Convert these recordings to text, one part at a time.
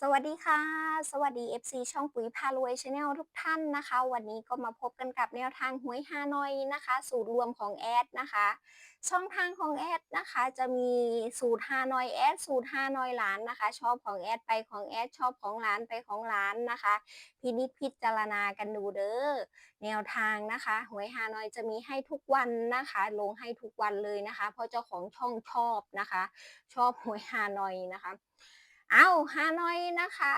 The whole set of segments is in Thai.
สวัสดีค่ะ สวัสดี FC ช่องปุ๋ยพารวยชาแนลทุกท่านนะคะ วันนี้ก็มาพบกันกับแนวทางหวยฮานอยนะคะ สูตรรวมของแอดนะคะ ช่องทางของแอดนะคะ จะมีสูตรฮานอยแอดสูตรฮานอยหลานนะคะ ชอบของแอดไปของแอดชอบของหลานไปของหลานนะคะ พินิจพิจารณากันดูเด้อแนวทางนะคะหวยฮานอยจะมีให้ทุกวันนะคะ ลงให้ทุกวันเลยนะคะ เพราะเจ้าของช่องชอบนะคะ ชอบหวยฮานอยนะคะ เอาฮานอยนะคะ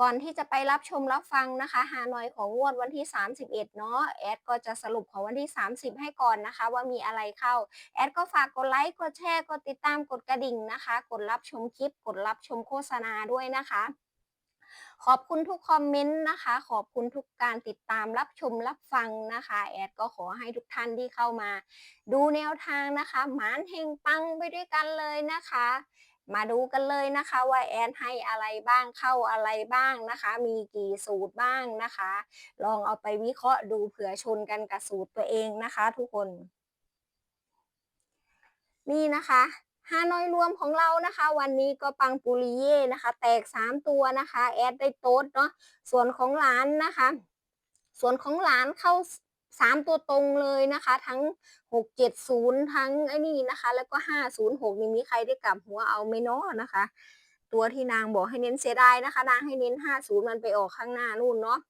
ก่อนที่จะไปรับชมรับฟังนะคะฮานอยของงวดวันที่ 31 เนาะแอดก็จะสรุปของวันที่ 30 ให้ก่อนนะคะ ว่ามีอะไรเข้า แอดก็ฝากกดไลค์กดแชร์กดติดตามกดกระดิ่งนะคะ กดรับชมคลิป กดรับชมโฆษณาด้วยนะคะขอบคุณทุกคอมเมนต์นะคะ ขอบคุณทุกการติดตามรับชมรับฟังนะคะ แอดก็ขอให้ทุกท่านที่เข้ามา ดูแนวทางนะคะ หมานเฮงปังไปด้วยกันเลยนะคะ มาดูกันเลยนะคะว่าแอนให้อะไรบ้างเข้าอะไรบ้างนะคะ มีกี่สูตรบ้างนะคะ ลองเอาไปวิเคราะห์ดูเผื่อชนกันกับสูตรตัวเองนะคะ ทุกคน นี่นะคะฮานอยรวมของเรานะคะ วันนี้ก็ปังปุริเย่นะคะ แตก3ตัวนะคะ แอดได้โต๊ดเนาะส่วนของหลานนะคะ ส่วนของหลานเข้า 3ตัวตรงเลยนะคะ ทั้ง670ทั้งไอ้นี่นะคะ แล้วก็506นี่มีใครได้กลับหัวเอาไหม่นาะนะคะ ตัวที่นางบอกให้เน้นเสียดายนะคะ นางให้เน้น50มันไปออกข้างหน้านู่นเนาะ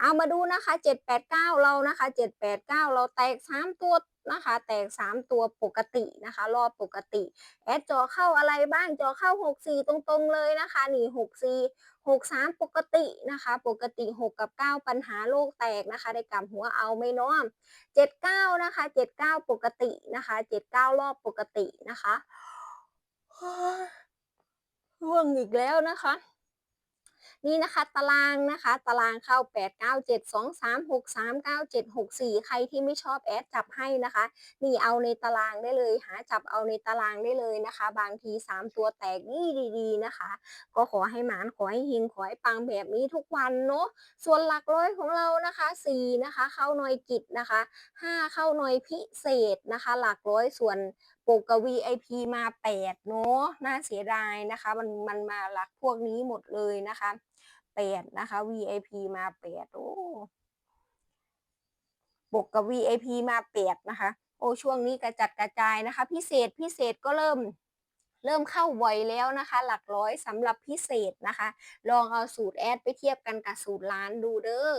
เอามาดูนะคะ789เก้าเรานะคะ789เก้าเราแตก3ตัวนะคะ แตก3ตัวปกตินะคะ รอบปกติ แอดจอเข้าอะไรบ้างจอเข้า64ตรงๆเลยนะคะนี่64 63 ปกตินะคะ ปกติ 6 กับ 9 ปัญหาโลกแตกนะคะ ได้กลับหัวเอาไม่น้อม 79 นะคะ 79 ปกตินะคะ 79 รอบปกตินะคะร่วงอีกแล้วนะคะ นี่นะคะตารางนะคะ ตารางเข้า 8 9 7 2 3 6 3 9 7 6 4 ใครที่ไม่ชอบแอดจับให้นะคะ นี่เอาในตารางได้เลย หาจับเอาในตารางได้เลยนะคะ บางที 3 ตัวแตกนี่ดีๆนะคะ ก็ขอให้หมานขอให้หิงขอให้ปังแบบนี้ทุกวันเนาะส่วนหลักร้อยของเรานะคะ4นะคะ เข้าหน่วยกิจนะคะ 5 เข้าหน่วยพิเศษนะคะ หลักร้อยส่วน ปกกับ VIP มา8เนาะน่าเสียดายนะคะ มันมันมาหลักพวกนี้หมดเลยนะคะ8นะคะ VIP มา8โอ้ปกกับ VIP มา8นะคะ โอ้ช่วงนี้กระจัดกระจายนะคะ พิเศษพิเศษก็เริ่มเริ่มเข้าบ่อยแล้วนะคะ หลักร้อยสำหรับพิเศษนะคะ ลองเอาสูตรแอดไปเทียบกันกับสูตรล้านดูเด้อ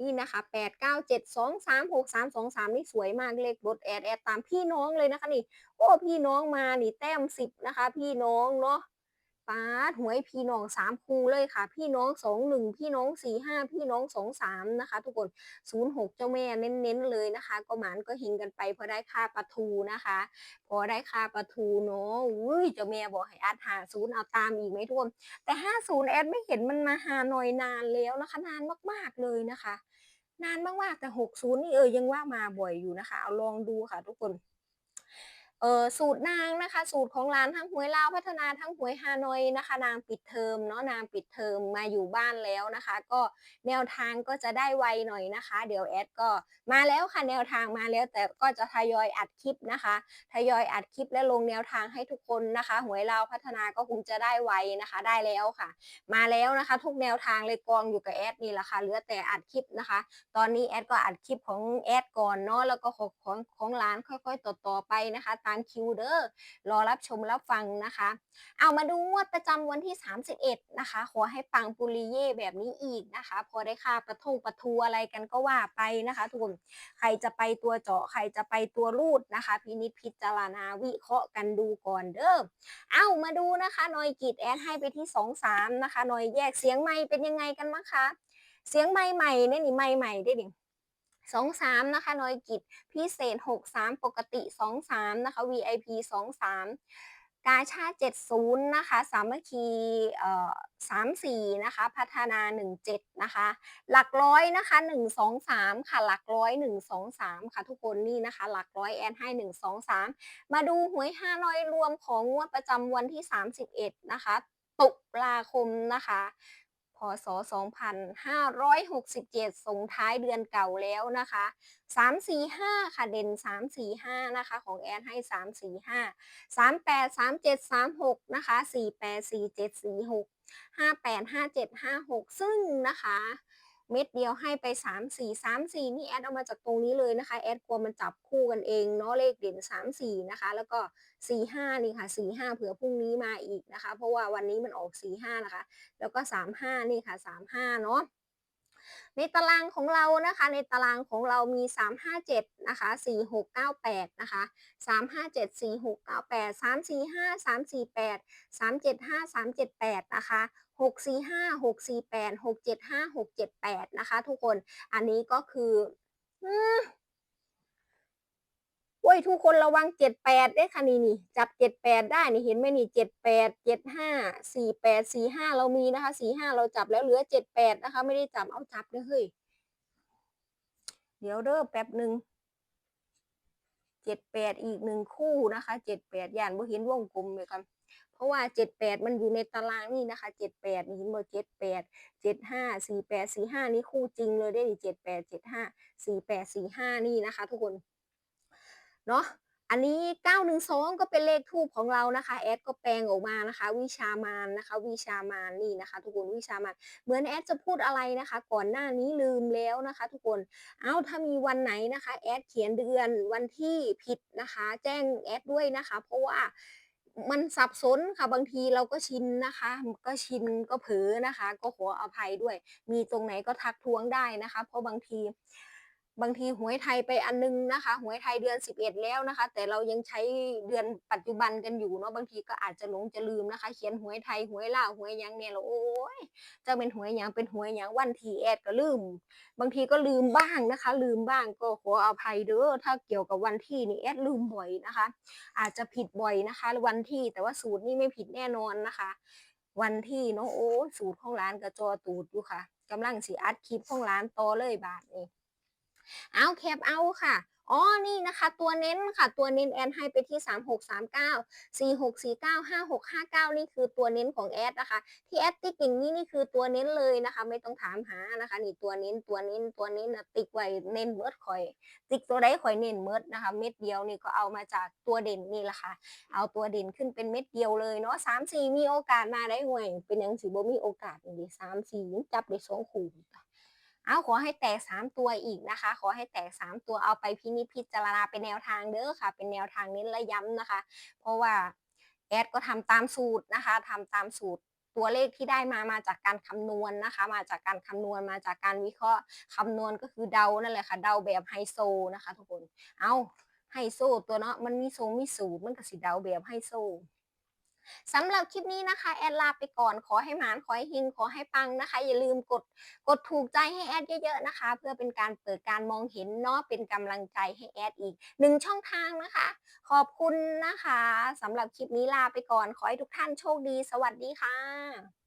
นี่นะคะแปดเก้าเจ็ดสองสามหกสามสองสามนี่สวยมากเลขรถแอดแอดตามพี่น้องเลยนะคะนี่ โอ้พี่น้องมานี่แต้มสิบนะคะ พี่น้องเนาะ ป้าดหวยพี่น้องสามคูเลยค่ะ พี่น้องสองหนึ่งพี่น้องสี่ห้าพี่น้องสองสามนะคะ ทุกคนศูนย์หกเจ้าแม่เน้นๆเลยนะคะ ก็หมานก็หิงกันไปพอได้ค่าปลาทูนะคะ พอได้ค่าปลาทูเนาะอุ้ยเจ้าแม่บอกให้อัดหาศูนย์เอาตามอีกไหมทุกคนแต่ห้าศูนย์แอดไม่เห็นมันมาหาหน่อยนานแล้วนะคะนานมากๆเลยนะคะ นานมากๆแต่60นี่เออยังว่ามาบ่อยอยู่นะคะ เอาลองดูค่ะ ทุกคน สูตรนางนะคะ สูตรของร้านทั้งหวยลาวพัฒนาทั้งหวยฮานอยนะคะ นางปิดเทอมเนาะนางปิดเทอมมาอยู่บ้านแล้วนะคะ ก็แนวทางก็จะได้ไวหน่อยนะคะ เดี๋ยวแอดก็มาแล้วค่ะแนวทางมาแล้ว แต่ก็จะทยอยอัดคลิปนะคะทยอยอัดคลิปและลงแนวทางให้ทุกคนนะคะ หวยลาวพัฒนาก็คงจะได้ไวนะคะ ได้แล้วค่ะ มาแล้วนะคะ ทุกแนวทางเลยกองอยู่กับแอดนี่แหละค่ะเหลือแต่อัดคลิปนะคะ ตอนนี้แอดก็อัดคลิปของแอดก่อนเนาะแล้วก็ของของของร้านค่อยๆต่อต่อไปนะคะตามคิวเด้อรอรับชมรับฟังนะคะ เอามาดูงวดประจำวันที่ 31 นะคะ ขอให้ปังปุริเย่แบบนี้อีกนะคะ พอได้ค่าประทงประทูอะไรกันก็ว่าไปนะคะ ทุกคนใครจะไปตัวเจาะใครจะไปตัวรูดนะคะ พินิจพิจารณาวิเคราะห์กันดูก่อนเด้อเอามาดูนะคะหนอยกิดแอดให้ไปที่ 2-3 นะคะหนอยแยกเสียงไม่เป็นยังไงกันบ้างคะเสียงไม่ใหม่เนี่ยนี่ไม่ใหม่ได้ดิ สองสามนะคะน้อยกิจพิเศษหกสามปกติสองสามนะคะ VIP สองสามกาชาเจ็ดศูนย์นะคะ สามัคคีเอ่อสามสี่นะคะ พัฒนาหนึ่งเจ็ดนะคะ หลักร้อยนะคะหนึ่งสองสามค่ะ หลักร้อยหนึ่งสองสามค่ะ ทุกคนนี่นะคะ หลักร้อยแอนให้หนึ่งสองสามมาดูหวยห้าร้อยรวมของงวดประจำวันที่สามสิบเอ็ดนะคะ ตุลาคมนะคะ พศ 2567 ส่งท้ายเดือนเก่าแล้วนะคะ 3 4 5 ค่ะ เด่น 3 4 5 นะคะ ของแอนให้ 3 4 5 3 8 3 7 3 6 นะคะ 4 8 4 7 4 6 5 8 5 7 5 6 ซึ่งนะคะ เม็ดเดียวให้ไป 3 4 3 4 นี่แอดเอามาจากตรงนี้เลยนะคะ แอดกลัวมันจับคู่กันเองเนาะเลขเด่น 3 4 นะคะ แล้วก็ 4 5 นี่ค่ะ 4 5 เผื่อพรุ่งนี้มาอีกนะคะ เพราะว่าวันนี้มันออก 4 5 นะคะ แล้วก็ 3 5 นี่ค่ะ 3 5 เนาะ ในตารางของเรานะคะ ในตารางของเรามี 357 นะคะ 4698 นะคะ 357 4698 345 348 375 378 นะคะ645 648 675 678 นะคะ ทุกคน อันนี้ก็คือ ทุกคนระวังเจ็ดแปดได้ค่ะนี่นี่จับเจ็ดแปดได้นี่เห็นไหมนี่เจ็ดแปดเจ็ดห้าสี่แปดสี่ห้าเรามีนะคะสี่ห้าเราจับแล้วเหลือเจ็ดแปดนะคะ ไม่ได้จับเอาจับเลยเฮ้ยเดี๋ยวเด้อแป๊บหนึ่งเจ็ดแปดอีกหนึ่งคู่นะคะเจ็ดแปดยานบ่เห็นวงกลมเลยครับเพราะว่าเจ็ดแปดมันอยู่ในตารางนี่นะคะเจ็ดแปดเห็นบ่เจ็ดแปดเจ็ดห้าสี่แปดสี่ห้านี่คู่จริงเลยได้ดิเจ็ดแปดเจ็ดห้าสี่แปดสี่ห้านี่นะคะ ทุกคน เนาะอันนี้ 912 ก็เป็นเลขทูปของเรานะคะ แอดก็แปลงออกมานะคะ วิชามานนะคะ วิชามานนี่นะคะ ทุกคนวิชามานเหมือนแอดจะพูดอะไรนะคะ ก่อนหน้านี้ลืมแล้วนะคะ ทุกคนเอาถ้ามีวันไหนนะคะแอดเขียนเดือนวันที่ผิดนะคะ แจ้งแอดด้วยนะคะ เพราะว่ามันสับสนค่ะบางทีเราก็ชินนะคะ ก็ชินก็เผลอนะคะ ก็ขออภัยด้วย มีตรงไหนก็ทักท้วงได้นะคะ เพราะบางที บางทีหวยไทยไปอันนึงนะคะหวยไทยเดือน 11 แล้วนะคะ แต่เรายังใช้เดือนปัจจุบันกันอยู่เนาะบางทีก็อาจจะหลงจะลืมนะคะ เขียนหวยไทยหวยลาวหวยยังเนี่ยแล้วโอ๊ยจะเป็นหวยยังเป็นหวยยังวันที่แอดก็ลืม บางทีก็ลืมบ้างนะคะ ลืมบ้างก็ขออภัยเด้อถ้าเกี่ยวกับวันที่นี่แอดลืมบ่อยนะคะ อาจจะผิดบ่อยนะคะ วันที่แต่ว่าสูตรนี่ไม่ผิดแน่นอนนะคะ วันที่เนาะโอ้ยสูตรของร้านก็จอตูดอยู่ค่ะกำลังสิอัดคลิปของร้านต่อเลยบาดนี้ เอาแคปเอาค่ะอ๋อ นี่นะคะ ตัวเน้นค่ะ ตัวเน้นแอดให้ไปที่ 3639 4649 5659 นี่คือตัวเน้นของแอดนะคะ ที่แอดติ๊กอย่างนี้นี่คือตัวเน้นเลยนะคะ ไม่ต้องถามหานะคะ นี่ตัวเน้น ตัวเน้น ตัวเน้นนะติ๊กไว้เน้นเมิดข่อย ติ๊กตัวใดข่อยเน้นเมิร์ดนะคะ เม็ดเดียวนี่ก็เอามาจากตัวเด่นนี่แหละค่ะ เอาตัวเด่นขึ้นเป็นเม็ดเดียวเลยเนาะ3 4มีโอกาสมาได้ห่วย เป็นยังสิบ่มีโอกาสนี่างดิ3 4ยังจับได้สองคู่ เอาขอให้แตก 3 ตัวอีกนะคะ ขอให้แตก 3 ตัวเอาไปพินิจพิจารณาเป็นแนวทางเด้อค่ะ เป็นแนวทางเน้นและย้ำนะคะ เพราะว่าแอดก็ทำตามสูตรนะคะทำตามสูตรตัวเลขที่ได้มามาจากการคำนวณนะคะ มาจากการคำนวณมาจากการวิเคราะห์คำนวณก็คือเดานั่นแหละค่ะเดาแบบไฮโซนะคะ ทุกคนเอาไฮโซตัวเนาะมันมีทรงมีสูตรมันก็สิเดาแบบไฮโซ สำหรับคลิปนี้นะคะ แอดลาไปก่อนขอให้หมานขอให้หิงขอให้ปังนะคะ อย่าลืมกดกดถูกใจให้แอดเยอะๆนะคะ เพื่อเป็นการเปิดการมองเห็นเนาะเป็นกำลังใจให้แอดอีกหนึ่งช่องทางนะคะ ขอบคุณนะคะสำหรับคลิปนี้ลาไปก่อนขอให้ทุกท่านโชคดี สวัสดีค่ะ